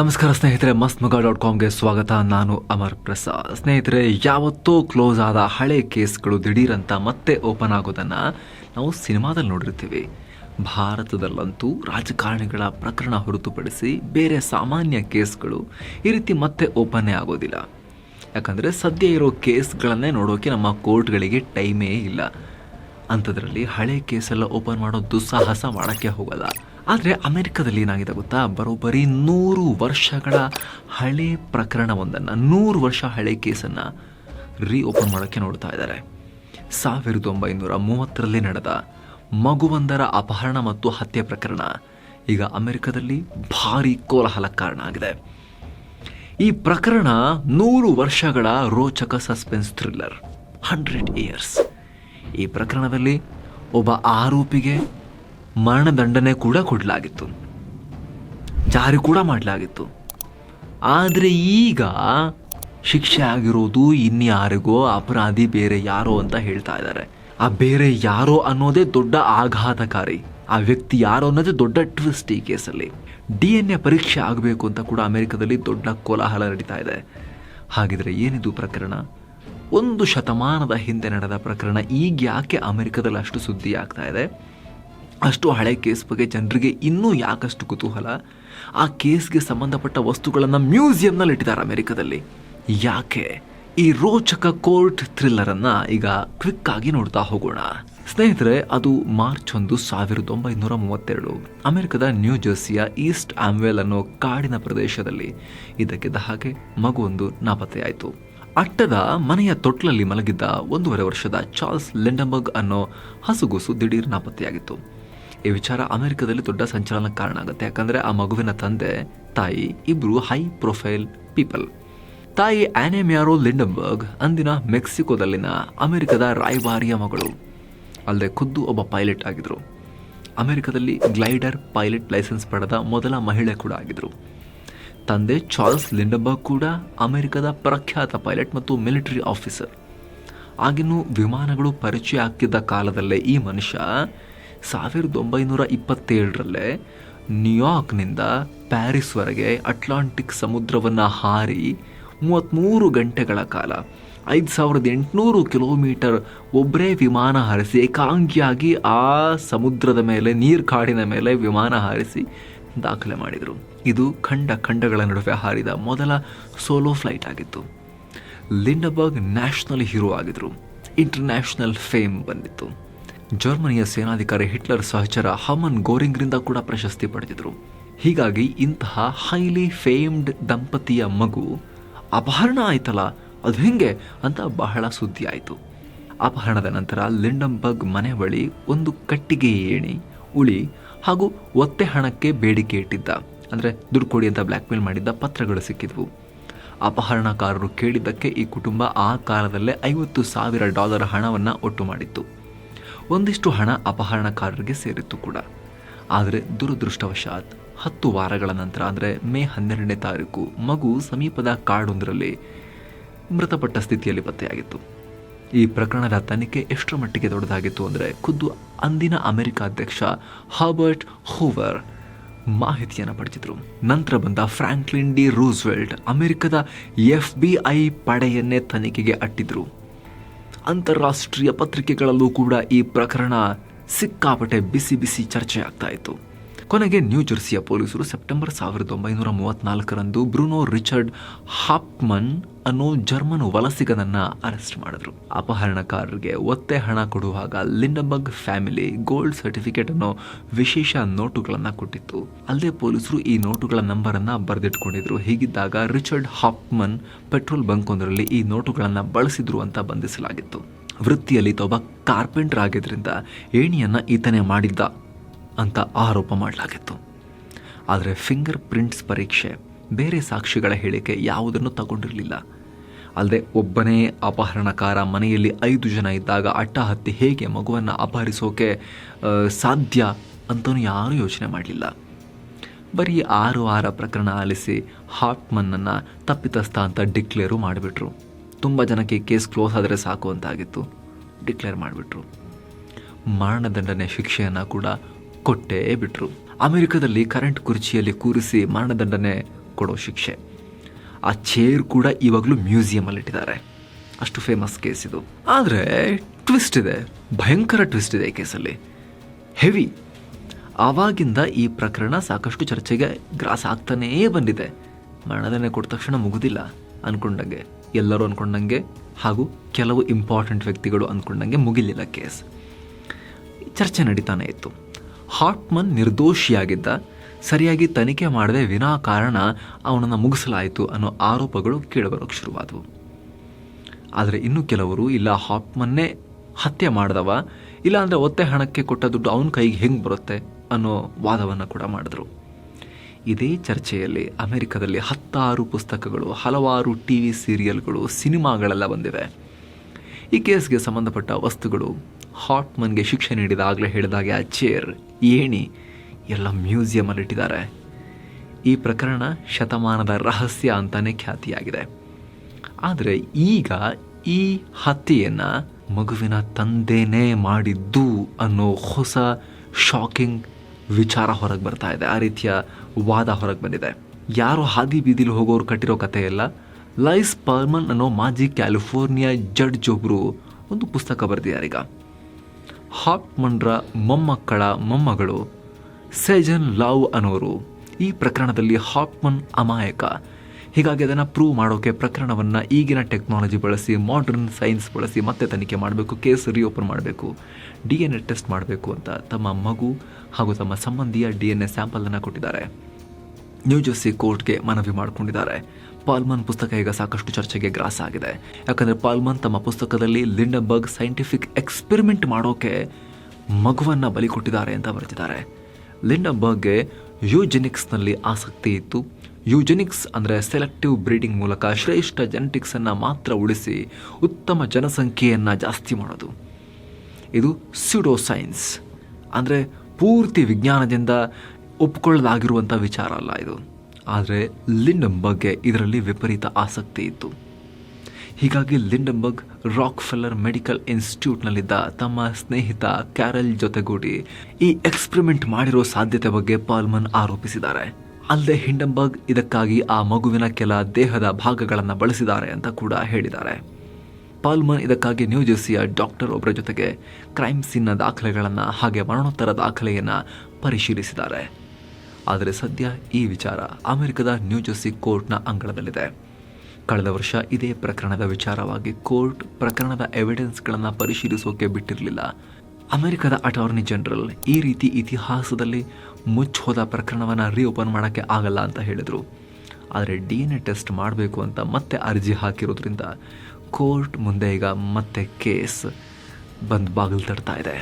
ನಮಸ್ಕಾರ ಸ್ನೇಹಿತರೆ ಮಸ್ತ್ ಮಗ ಡಾಟ್ ಕಾಮ್ಗೆ ಸ್ವಾಗತ. ನಾನು ಅಮರ್ ಪ್ರಸಾದ್. ಸ್ನೇಹಿತರೆ, ಯಾವತ್ತೋ ಕ್ಲೋಸ್ ಆದ ಹಳೆ ಕೇಸ್ಗಳು ದಿಢೀರಂತ ಮತ್ತೆ ಓಪನ್ ಆಗೋದನ್ನು ನಾವು ಸಿನಿಮಾದಲ್ಲಿ ನೋಡಿರ್ತೀವಿ. ಭಾರತದಲ್ಲಂತೂ ರಾಜಕಾರಣಿಗಳ ಪ್ರಕರಣ ಹೊರತುಪಡಿಸಿ ಬೇರೆ ಸಾಮಾನ್ಯ ಕೇಸ್ಗಳು ಈ ರೀತಿ ಮತ್ತೆ ಓಪನ್ನೇ ಆಗೋದಿಲ್ಲ. ಯಾಕಂದರೆ ಸದ್ಯ ಇರೋ ಕೇಸ್ಗಳನ್ನೇ ನೋಡೋಕೆ ನಮ್ಮ ಕೋರ್ಟ್ಗಳಿಗೆ ಟೈಮೇ ಇಲ್ಲ. ಅಂಥದ್ರಲ್ಲಿ ಹಳೆ ಕೇಸೆಲ್ಲ ಓಪನ್ ಮಾಡೋ ದುಸ್ಸಾಹಸ ಮಾಡೋಕ್ಕೆ ಹೋಗಲ್ಲ. ಆದರೆ ಅಮೆರಿಕದಲ್ಲಿ ಏನಾಗಿದೆ ಗೊತ್ತಾ? ಬರೋಬ್ಬರಿ ನೂರು ವರ್ಷಗಳ ಹಳೆ ಪ್ರಕರಣವೊಂದನ್ನು, ನೂರು ವರ್ಷ ಹಳೆ ಕೇಸನ್ನು ರೀಓಪನ್ ಮಾಡೋಕ್ಕೆ ನೋಡ್ತಾ ಇದ್ದಾರೆ. ಸಾವಿರದ ಒಂಬೈನೂರ ಮೂವತ್ತರಲ್ಲಿ ನಡೆದ ಮಗುವೊಂದರ ಅಪಹರಣ ಮತ್ತು ಹತ್ಯೆ ಪ್ರಕರಣ ಈಗ ಅಮೆರಿಕದಲ್ಲಿ ಭಾರಿ ಕೋಲಾಹಲ ಕಾರಣ ಆಗಿದೆ. ಈ ಪ್ರಕರಣ ನೂರು ವರ್ಷಗಳ ರೋಚಕ ಸಸ್ಪೆನ್ಸ್ ಥ್ರಿಲ್ಲರ್, ಹಂಡ್ರೆಡ್ ಇಯರ್ಸ್. ಈ ಪ್ರಕರಣದಲ್ಲಿ ಒಬ್ಬ ಆರೋಪಿಗೆ ಮರಣದಂಡನೆ ಕೂಡ ಕೊಡಲಾಗಿತ್ತು. ಜಾರಿ ಕೂಡ ಮಾಡಲಾಗಿತ್ತು. ಆದರೆ ಈಗ ಶಿಕ್ಷೆ ಆಗಿರೋದು ಇನ್ಯಾರಿಗೋ ಅಪರಾಧಿ ಬೇರೆ ಯಾರೋ ಅಂತ ಹೇಳ್ತಾ ಇದ್ದಾರೆ. ಆ ಬೇರೆ ಯಾರೋ ಅನ್ನೋದೇ ದೊಡ್ಡ ಆಘಾತಕಾರಿ. ಆ ವ್ಯಕ್ತಿ ಯಾರೋ ಅನ್ನೋದೇ ದೊಡ್ಡ ಟ್ವಿಸ್ಟ್ ಈ ಕೇಸಲ್ಲಿ. ಡಿ ಎನ್ ಎ ಪರೀಕ್ಷೆ ಆಗಬೇಕು ಅಂತ ಕೂಡ ಅಮೆರಿಕದಲ್ಲಿ ದೊಡ್ಡ ಕೋಲಾಹಲ ನಡೀತಾ ಇದೆ. ಹಾಗಿದ್ರೆ ಏನಿದು ಪ್ರಕರಣ? ಒಂದು ಶತಮಾನದ ಹಿಂದೆ ನಡೆದ ಪ್ರಕರಣ ಈಗ ಯಾಕೆ ಅಮೆರಿಕದಲ್ಲಿ ಅಷ್ಟು ಸುದ್ದಿ ಆಗ್ತಾ ಇದೆ? ಅಷ್ಟು ಹಳೆ ಕೇಸ್ ಬಗ್ಗೆ ಜನರಿಗೆ ಇನ್ನೂ ಯಾಕಷ್ಟು ಕುತೂಹಲ? ಆ ಕೇಸ್ಗೆ ಸಂಬಂಧಪಟ್ಟ ವಸ್ತುಗಳನ್ನು ಮ್ಯೂಸಿಯಂನಲ್ಲಿ ಇಟ್ಟಿದ್ದಾರೆ ಅಮೆರಿಕದಲ್ಲಿ. ಯಾಕೆ? ಈ ರೋಚಕ ಕೋರ್ಟ್ ಥ್ರಿಲ್ಲರನ್ನು ಈಗ ಕ್ವಿಕ್ ಆಗಿ ನೋಡ್ತಾ ಹೋಗೋಣ. ಸ್ನೇಹಿತರೆ, ಅದು ಮಾರ್ಚ್ ಒಂದು ಸಾವಿರದ ಒಂಬೈನೂರ ಮೂವತ್ತೆರಡು. ಅಮೆರಿಕದ ನ್ಯೂ ಜರ್ಸಿಯ ಈಸ್ಟ್ ಆಮ್ವೆಲ್ ಅನ್ನೋ ಕಾಡಿನ ಪ್ರದೇಶದಲ್ಲಿ. ಇದಕ್ಕಿದ್ದ ಹಾಗೆ ಮಗುವೊಂದು ನಾಪತ್ತೆಯಾಯಿತು ಅಟ್ಟದ ಮನೆಯ ತೊಟ್ಲಲ್ಲಿ ಮಲಗಿದ್ದ ಒಂದೂವರೆ ವರ್ಷದ ಚಾರ್ಲ್ಸ್ ಲೆಂಡಂಬರ್ಗ್ ಅನ್ನೋ ಹಸುಗೂಸು ದಿಢೀರ್ ನಾಪತ್ತೆಯಾಗಿತ್ತು. ಈ ವಿಚಾರ ಅಮೆರಿಕದಲ್ಲಿ ದೊಡ್ಡ ಸಂಚಲನಕ್ಕೆ ಕಾರಣ ಆಗುತ್ತೆ. ಯಾಕಂದ್ರೆ ಆ ಮಗುವಿನ ತಂದೆ, ತಾಯಿ ಇಬ್ರು ಹೈ ಪ್ರೊಫೈಲ್ ಪೀಪಲ್ ತಾಯಿ ಆನೆಮ್ಯಾರೋ ಲಿಂಡಂಬರ್ಗ್ ಅಂದಿನ ಮೆಕ್ಸಿಕೋದಲ್ಲಿನ ಅಮೆರಿಕದ ರಾಯಭಾರಿಯ ಮಗಳು. ಅಲ್ಲದೆ ಖುದ್ದು ಒಬ್ಬ ಪೈಲಟ್ ಆಗಿದ್ರು. ಅಮೆರಿಕದಲ್ಲಿ ಗ್ಲೈಡರ್ ಪೈಲಟ್ ಲೈಸೆನ್ಸ್ ಪಡೆದ ಮೊದಲ ಮಹಿಳೆ ಕೂಡ ಆಗಿದ್ರು. ತಂದೆ ಚಾರ್ಲ್ಸ್ ಲಿಂಡಂಬರ್ಗ್ ಕೂಡ ಅಮೆರಿಕದ ಪ್ರಖ್ಯಾತ ಪೈಲಟ್ ಮತ್ತು ಮಿಲಿಟರಿ ಆಫೀಸರ್. ಆಗಿನ್ನೂ ವಿಮಾನಗಳು ಪರಿಚಯ ಆಗ್ತಿದ್ದ ಕಾಲದಲ್ಲೇ ಈ ಮನುಷ್ಯ ಸಾವಿರದ ಒಂಬೈನೂರ ಇಪ್ಪತ್ತೇಳರಲ್ಲೇ ನ್ಯೂಯಾರ್ಕ್ನಿಂದ ಪ್ಯಾರಿಸ್ವರೆಗೆ ಅಟ್ಲಾಂಟಿಕ್ ಸಮುದ್ರವನ್ನು ಹಾರಿ ಮೂವತ್ತ್ಮೂರು ಗಂಟೆಗಳ ಕಾಲ ಐದು ಸಾವಿರದ ಎಂಟುನೂರು ಕಿಲೋಮೀಟರ್ ಒಬ್ಬರೇ ವಿಮಾನ ಹಾರಿಸಿ ಏಕಾಂಗಿಯಾಗಿ ಆ ಸಮುದ್ರದ ಮೇಲೆ, ನೀರು ಕಾಡಿನ ಮೇಲೆ ವಿಮಾನ ಹಾರಿಸಿ ದಾಖಲೆ ಮಾಡಿದರು. ಇದು ಖಂಡ ಖಂಡಗಳ ನಡುವೆ ಹಾರಿದ ಮೊದಲ ಸೋಲೋ ಫ್ಲೈಟ್ ಆಗಿತ್ತು. ಲಿಂಡಬರ್ಗ್ ನ್ಯಾಷನಲ್ ಹೀರೋ ಆಗಿದ್ರು. ಇಂಟರ್ನ್ಯಾಷನಲ್ ಫೇಮ್ ಬಂದಿತ್ತು. ಜರ್ಮನಿಯ ಸೇನಾಧಿಕಾರಿ ಹಿಟ್ಲರ್ ಸಹಚರ ಹಮನ್ ಗೋರಿಂಗ್ರಿಂದ ಕೂಡ ಪ್ರಶಸ್ತಿ ಪಡೆದಿದ್ರು. ಹೀಗಾಗಿ ಇಂತಹ ಹೈಲಿ ಫೇಮ್ಡ್ ದಂಪತಿಯ ಮಗು ಅಪಹರಣ ಆಯ್ತಲ್ಲ, ಅದು ಹೆಂಗೆ ಅಂತ ಬಹಳ ಸುದ್ದಿ ಆಯಿತು. ಅಪಹರಣದ ನಂತರ ಲಿಂಡಂಬರ್ಗ್ ಮನೆ ಬಳಿ ಒಂದು ಕಟ್ಟಿಗೆ ಏಣಿ, ಉಳಿ ಹಾಗೂ ಒತ್ತೆ ಹಣಕ್ಕೆ ಬೇಡಿಕೆ ಇಟ್ಟಿದ್ದ, ಅಂದರೆ ದುಡ್ಡು ಕೊಡಿ ಅಂತ ಬ್ಲ್ಯಾಕ್ಮೇಲ್ ಮಾಡಿದ್ದ ಪತ್ರಗಳು ಸಿಕ್ಕಿದ್ವು. ಅಪಹರಣಕಾರರು ಕೇಳಿದ್ದಕ್ಕೆ ಈ ಕುಟುಂಬ ಆ ಕಾಲದಲ್ಲೇ ಐವತ್ತು ಸಾವಿರ ಡಾಲರ್ ಹಣವನ್ನು ಒಟ್ಟು ಮಾಡಿತ್ತು. ಒಂದಿಷ್ಟು ಹಣ ಅಪಹರಣಕಾರರಿಗೆ ಸೇರಿತ್ತು ಕೂಡ. ಆದರೆ ದುರದೃಷ್ಟವಶಾತ್ ಹತ್ತು ವಾರಗಳ ನಂತರ, ಅಂದರೆ ಮೇ ಹನ್ನೆರಡನೇ ತಾರೀಕು, ಮಗು ಸಮೀಪದ ಕಾಡೊಂದರಲ್ಲಿ ಮೃತಪಟ್ಟ ಸ್ಥಿತಿಯಲ್ಲಿ ಪತ್ತೆಯಾಗಿತ್ತು. ಈ ಪ್ರಕರಣದ ತನಿಖೆ ಎಷ್ಟರ ಮಟ್ಟಿಗೆ ದೊಡ್ಡದಾಗಿತ್ತು ಅಂದರೆ ಖುದ್ದು ಅಂದಿನ ಅಮೆರಿಕ ಅಧ್ಯಕ್ಷ ಹಾಬರ್ಟ್ ಹೂವರ್ ಮಾಹಿತಿಯನ್ನು ಪಡೆದಿದ್ರು. ನಂತರ ಬಂದ ಫ್ರಾಂಕ್ಲಿನ್ ಡಿ ರೂಸ್ವೆಲ್ಟ್ ಅಮೆರಿಕದ ಎಫ್ ಬಿ ಐ ಪಡೆಯನ್ನೇ ತನಿಖೆಗೆ ಅಟ್ಟಿದ್ರು. ಅಂತಾರಾಷ್ಟ್ರೀಯ ಪತ್ರಿಕೆಗಳಲ್ಲೂ ಕೂಡ ಈ ಪ್ರಕರಣ ಸಿಕ್ಕಾಪಟ್ಟೆ ಬಿಸಿ ಬಿಸಿ ಚರ್ಚೆ ಆಗ್ತಾ ಇತ್ತು. ಕೊನೆಗೆ ನ್ಯೂ ಜೆರ್ಸಿಯ ಪೊಲೀಸರು ಸೆಪ್ಟೆಂಬರ್ ಸಾವಿರದ ಒಂಬೈನೂರ ಮೂವತ್ತ್ನಾಲ್ಕರಂದು ಬ್ರೂನೋ ರಿಚರ್ಡ್ ಹಾಪ್ಮನ್ ಅನ್ನೋ ಜರ್ಮನ್ ವಲಸಿಗನನ್ನ ಅರೆಸ್ಟ್ ಮಾಡಿದ್ರು. ಅಪಹರಣಕಾರರಿಗೆ ಒತ್ತೆ ಹಣ ಕೊಡುವಾಗ ಲಿಂಡಬಗ್ ಫ್ಯಾಮಿಲಿ ಗೋಲ್ಡ್ ಸರ್ಟಿಫಿಕೇಟ್ ಅನ್ನೋ ವಿಶೇಷ ನೋಟುಗಳನ್ನು ಕೊಟ್ಟಿತ್ತು. ಅಲ್ಲದೆ ಪೊಲೀಸರು ಈ ನೋಟುಗಳ ನಂಬರ್ ಅನ್ನ ಬರೆದಿಟ್ಕೊಂಡಿದ್ರು. ಹೀಗಿದ್ದಾಗ ರಿಚರ್ಡ್ ಹಾಪ್ಮನ್ ಪೆಟ್ರೋಲ್ ಬಂಕ್ ಒಂದರಲ್ಲಿ ಈ ನೋಟುಗಳನ್ನು ಬಳಸಿದ್ರು ಅಂತ ಬಂಧಿಸಲಾಗಿತ್ತು. ವೃತ್ತಿಯಲ್ಲಿ ತೊಬ್ಬ ಕಾರ್ಪೆಂಟರ್ ಆಗಿದ್ದರಿಂದ ಏಣಿಯನ್ನು ಈತನೇ ಮಾಡಿದ್ದ. ಅಂತ ಆರೋಪ ಮಾಡಲಾಗಿತ್ತು. ಆದರೆ ಫಿಂಗರ್ ಪ್ರಿಂಟ್ಸ್ ಪರೀಕ್ಷೆ ಬೇರೆ ಸಾಕ್ಷಿಗಳ ಹೇಳಿಕೆ ಯಾವುದನ್ನು ತಗೊಂಡಿರಲಿಲ್ಲ. ಅಲ್ಲದೆ ಒಬ್ಬನೇ ಅಪಹರಣಕಾರ ಮನೆಯಲ್ಲಿ ಐದು ಜನ ಇದ್ದಾಗ ಅಟ್ಟಹತ್ತಿ ಹೇಗೆ ಮಗುವನ್ನು ಅಪಹರಿಸೋಕೆ ಸಾಧ್ಯ ಅಂತಲೂ ಯಾರೂ ಯೋಚನೆ ಮಾಡಲಿಲ್ಲ. ಬರೀ ಆರು ವಾರ ಪ್ರಕರಣ ಆಲಿಸಿ ಹಾಟ್ಮನ್ನನ್ನು ತಪ್ಪಿತಸ್ಥ ಅಂತ ಡಿಕ್ಲೇರು ಮಾಡಿಬಿಟ್ರು. ತುಂಬ ಜನಕ್ಕೆ ಕೇಸ್ ಕ್ಲೋಸ್ ಆದರೆ ಸಾಕು ಅಂತಾಗಿತ್ತು. ಡಿಕ್ಲೇರ್ ಮಾಡಿಬಿಟ್ರು. ಮರಣದಂಡನೆ ಶಿಕ್ಷೆಯನ್ನು ಕೂಡ ಕೊಟ್ಟೇ ಬಿಟ್ರು. ಅಮೆರಿಕದಲ್ಲಿ ಕರೆಂಟ್ ಕುರ್ಚಿಯಲ್ಲಿ ಕೂರಿಸಿ ಮರಣದಂಡನೆ ಕೊಡೋ ಶಿಕ್ಷೆ. ಆ ಚೇರ್ ಕೂಡ ಇವಾಗಲೂ ಮ್ಯೂಸಿಯಮಲ್ಲಿ ಇಟ್ಟಿದ್ದಾರೆ ಅಷ್ಟು ಫೇಮಸ್ ಕೇಸ್ ಇದು. ಆದರೆ ಟ್ವಿಸ್ಟ್ ಇದೆ. ಭಯಂಕರ ಟ್ವಿಸ್ಟ್ ಇದೆ ಈ ಕೇಸಲ್ಲಿ ಹೆವಿ ಆವಾಗಿಂದ ಈ ಪ್ರಕರಣ ಸಾಕಷ್ಟು ಚರ್ಚೆಗೆ ಗ್ರಾಸ್ ಆಗ್ತಾನೇ ಬಂದಿದೆ. ಮರಣದಂಡನೆ ಕೊಟ್ಟ ತಕ್ಷಣ ಮುಗುದಿಲ್ಲ ಅನ್ಕೊಂಡಂಗೆ. ಎಲ್ಲರೂ ಅನ್ಕೊಂಡಂಗೆ ಹಾಗೂ ಕೆಲವು ಇಂಪಾರ್ಟೆಂಟ್ ವ್ಯಕ್ತಿಗಳು ಅಂದ್ಕೊಂಡಂಗೆ ಮುಗಿಲಿಲ್ಲ ಕೇಸ್ ಚರ್ಚೆ ನಡೀತಾನೆ ಇತ್ತು. ಹಾಟ್ಮನ್ ನಿರ್ದೋಷಿಯಾಗಿದ್ದ, ಸರಿಯಾಗಿ ತನಿಖೆ ಮಾಡದೆ ವಿನಾಕಾರಣ ಅವನನ್ನು ಮುಗಿಸಲಾಯಿತು ಅನ್ನೋ ಆರೋಪಗಳು ಕೇಳಿಬರೋಕ್ಕೆ ಶುರುವಾದವು. ಆದರೆ ಇನ್ನು ಕೆಲವರು, ಇಲ್ಲ ಹಾಟ್ಮನ್ನೇ ಹತ್ಯೆ ಮಾಡಿದವ, ಇಲ್ಲ ಅಂದರೆ ಒತ್ತೆ ಹಣಕ್ಕೆ ಕೊಟ್ಟ ದುಡ್ಡು ಅವನ ಕೈಗೆ ಹೆಂಗೆ ಬರುತ್ತೆ ಅನ್ನೋ ವಾದವನ್ನು ಕೂಡ ಮಾಡಿದ್ರು. ಇದೇ ಚರ್ಚೆಯಲ್ಲಿ ಅಮೆರಿಕದಲ್ಲಿ ಹತ್ತಾರು ಪುಸ್ತಕಗಳು, ಹಲವಾರು ಟಿ ವಿ ಸೀರಿಯಲ್ಗಳು, ಸಿನಿಮಾಗಳೆಲ್ಲ ಬಂದಿವೆ. ಈ ಕೇಸ್ಗೆ ಸಂಬಂಧಪಟ್ಟ ವಸ್ತುಗಳು ಹಾಟ್ಮನ್ಗೆ ಶಿಕ್ಷೆ ನೀಡಿದ ಆಗಲೇ ಹೇಳಿದಾಗೆ ಆ ಚೇರ್ ಏಣಿ, ಎಲ್ಲ ಮ್ಯೂಸಿಯಮಲ್ಲಿ ಇಟ್ಟಿದ್ದಾರೆ ಈ ಪ್ರಕರಣ ಶತಮಾನದ ರಹಸ್ಯ ಅಂತಾನೆ ಖ್ಯಾತಿಯಾಗಿದೆ. ಆದರೆ ಈಗ ಈ ಹತ್ಯೆಯನ್ನು ಮಗುವಿನ ತಂದೆನೇ ಮಾಡಿದ್ದು ಅನ್ನೋ ಹೊಸ ಶಾಕಿಂಗ್ ವಿಚಾರ ಹೊರಗೆ ಬರ್ತಾ ಇದೆ. ಆ ರೀತಿಯ ವಾದ ಹೊರಗೆ ಬಂದಿದೆ. ಯಾರು ಹಾದಿ ಬೀದಿಲಿ ಹೋಗೋರು ಕಟ್ಟಿರೋ ಕಥೆ ಎಲ್ಲ ಲೈಸ್ ಪರ್ಮನ್ ಅನ್ನೋ ಮಾಜಿ ಕ್ಯಾಲಿಫೋರ್ನಿಯಾ ಜಡ್ಜ್ ಒಬ್ಬರು ಒಂದು ಪುಸ್ತಕ ಬರೆದಿದ್ದಾರೀಗ ಹಾಟ್ಮನ್ರ ಮೊಮ್ಮಕ್ಕಳ ಮೊಮ್ಮಗಳು, ಸೆಜನ್ ಲವ್ ಅನ್ನೋರು ಈ ಪ್ರಕರಣದಲ್ಲಿ ಹಾಪ್ಮನ್ ಅಮಾಯಕ. ಹೀಗಾಗಿ ಅದನ್ನು ಪ್ರೂವ್ ಮಾಡೋಕೆ ಪ್ರಕರಣವನ್ನು ಈಗಿನ ಟೆಕ್ನಾಲಜಿ ಬಳಸಿ ಮಾಡರ್ನ್ ಸೈನ್ಸ್ ಬಳಸಿ ಮತ್ತೆ ತನಿಖೆ ಮಾಡಬೇಕು ಕೇಸ್ ರಿಓಪನ್ ಮಾಡಬೇಕು ಡಿ ಎನ್ ಎ ಟೆಸ್ಟ್ ಮಾಡಬೇಕು ಅಂತ ತಮ್ಮ ಮಗು ಹಾಗೂ ತಮ್ಮ ಸಂಬಂಧಿಯ ಡಿ ಎನ್ ಎ ಸ್ಯಾಂಪಲನ್ನು ಕೊಟ್ಟಿದ್ದಾರೆ. ನ್ಯೂ ಜರ್ಸಿ ಕೋರ್ಟ್ಗೆ ಮನವಿ ಮಾಡಿಕೊಂಡಿದ್ದಾರೆ. ಪಾಲ್ಮನ್ ಪುಸ್ತಕ ಈಗ ಸಾಕಷ್ಟು ಚರ್ಚೆಗೆ ಗ್ರಾಸ ಆಗಿದೆ. ಯಾಕಂದರೆ ಪಾಲ್ಮನ್ ತಮ್ಮ ಪುಸ್ತಕದಲ್ಲಿ ಲಿಂಡಬರ್ಗ್ ಸೈಂಟಿಫಿಕ್ ಎಕ್ಸ್ಪೆರಿಮೆಂಟ್ ಮಾಡೋಕೆ ಮಗುವನ್ನು ಬಲಿ ಕೊಟ್ಟಿದ್ದಾರೆ ಅಂತ ಬರೆದಿದ್ದಾರೆ. ಲಿಂಡಬರ್ಗ್ಗೆ ಯೂಜೆನಿಕ್ಸ್ನಲ್ಲಿ ಆಸಕ್ತಿ ಇತ್ತು. ಯೂಜೆನಿಕ್ಸ್ ಅಂದರೆ ಸೆಲೆಕ್ಟಿವ್ ಬ್ರೀಡಿಂಗ್ ಮೂಲಕ ಶ್ರೇಷ್ಠ ಜೆನೆಟಿಕ್ಸನ್ನು ಮಾತ್ರ ಉಳಿಸಿ ಉತ್ತಮ ಜನಸಂಖ್ಯೆಯನ್ನು ಜಾಸ್ತಿ ಮಾಡೋದು. ಇದು ಸ್ಯೂಡೋ ಸೈನ್ಸ್ ಅಂದರೆ ಪೂರ್ತಿ ವಿಜ್ಞಾನದಿಂದ ಒಪ್ಕೊಳ್ಳಲಾಗಿರುವಂಥ ವಿಚಾರ ಅಲ್ಲ ಇದು. ಆದರೆ ಲಿಂಡಮ್ ಬಗ್ಗೆ ಇದರಲ್ಲಿ ವಿಪರೀತ ಆಸಕ್ತಿ ಇತ್ತು. ಹೀಗಾಗಿ ಲಿಂಡಂಬರ್ಗ್ ರಾಕ್ ಫೆಲ್ಲರ್ ಮೆಡಿಕಲ್ ಇನ್ಸ್ಟಿಟ್ಯೂಟ್ನಲ್ಲಿದ್ದ ತಮ್ಮ ಸ್ನೇಹಿತ ಕ್ಯಾರಲ್ ಜೊತೆಗೂಡಿ ಈ ಎಕ್ಸ್ಪರಿಮೆಂಟ್ ಮಾಡಿರೋ ಸಾಧ್ಯತೆ ಬಗ್ಗೆ ಪಾಲ್ಮನ್ ಆರೋಪಿಸಿದ್ದಾರೆ. ಅಲ್ಲದೆ ಹಿಂಡಂಬಗ್ ಇದಕ್ಕಾಗಿ ಆ ಮಗುವಿನ ಕೆಲ ದೇಹದ ಭಾಗಗಳನ್ನು ಬಳಸಿದ್ದಾರೆ ಅಂತ ಕೂಡ ಹೇಳಿದ್ದಾರೆ. ಪಾಲ್ಮನ್ ಇದಕ್ಕಾಗಿ ನ್ಯೂ ಜೆರ್ಸಿಯ ಡಾಕ್ಟರ್ ಒಬ್ಬರ ಜೊತೆಗೆ ಕ್ರೈಮ್ ಸೀನ್ನ ದಾಖಲೆಗಳನ್ನು ಹಾಗೆ ಮರಣೋತ್ತರ ದಾಖಲೆಯನ್ನು ಪರಿಶೀಲಿಸಿದ್ದಾರೆ. ಆದರೆ ಸದ್ಯ ಈ ವಿಚಾರ ಅಮೆರಿಕದ ನ್ಯೂ ಜೆರ್ಸಿ ಕೋರ್ಟ್ನ ಅಂಗಳದಲ್ಲಿದೆ. ಕಳೆದ ವರ್ಷ ಇದೇ ಪ್ರಕರಣದ ವಿಚಾರವಾಗಿ ಕೋರ್ಟ್ ಪ್ರಕರಣದ ಎವಿಡೆನ್ಸ್ಗಳನ್ನು ಪರಿಶೀಲಿಸೋಕೆ ಬಿಟ್ಟಿರಲಿಲ್ಲ. ಅಮೆರಿಕದ ಅಟಾರ್ನಿ ಜನರಲ್ ಈ ರೀತಿ ಇತಿಹಾಸದಲ್ಲಿ ಮುಚ್ಚೋದ ಪ್ರಕರಣವನ್ನು ರೀಓಪನ್ ಮಾಡೋಕ್ಕೆ ಆಗಲ್ಲ ಅಂತ ಹೇಳಿದರು. ಆದರೆ ಡಿ ಎನ್ ಎ ಟೆಸ್ಟ್ ಮಾಡಬೇಕು ಅಂತ ಮತ್ತೆ ಅರ್ಜಿ ಹಾಕಿರೋದ್ರಿಂದ ಕೋರ್ಟ್ ಮುಂದೆ ಈಗ ಮತ್ತೆ ಕೇಸ್ ಬಂದು ಬಾಗಿಲು ತಡ್ತಾ ಇದೆ.